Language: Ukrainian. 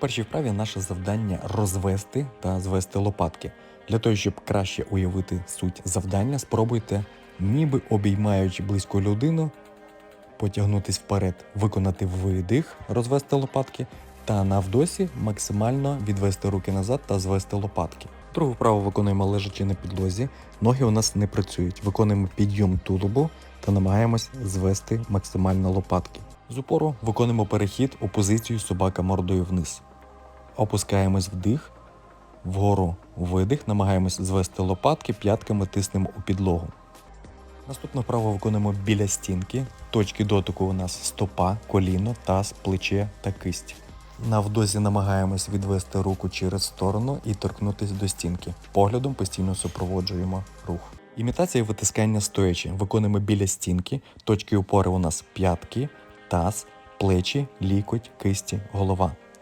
Першій вправі наше завдання розвести та звести лопатки. Для того, щоб краще уявити суть завдання, спробуйте, ніби обіймаючи близьку людину, потягнутись вперед, виконати видих, розвести лопатки, та навдосі максимально відвести руки назад та звести лопатки. Другу вправу виконуємо лежачи на підлозі. Ноги у нас не працюють. Виконуємо підйом тулубу та намагаємось звести максимально лопатки. З упору виконуємо перехід у позицію собака мордою вниз. Опускаємось вдих, вгору видих, намагаємось звести лопатки, п'ятками тиснемо у підлогу. Наступну вправу виконуємо біля стінки. Точки дотику у нас стопа, коліно, таз, плече та кисть. На вдозі намагаємось відвести руку через сторону і торкнутися до стінки. Поглядом постійно супроводжуємо рух. Імітація витискання стоячи. Виконуємо біля стінки. Точки опори у нас п'ятки, таз, плечі, лікоть, кисті, голова.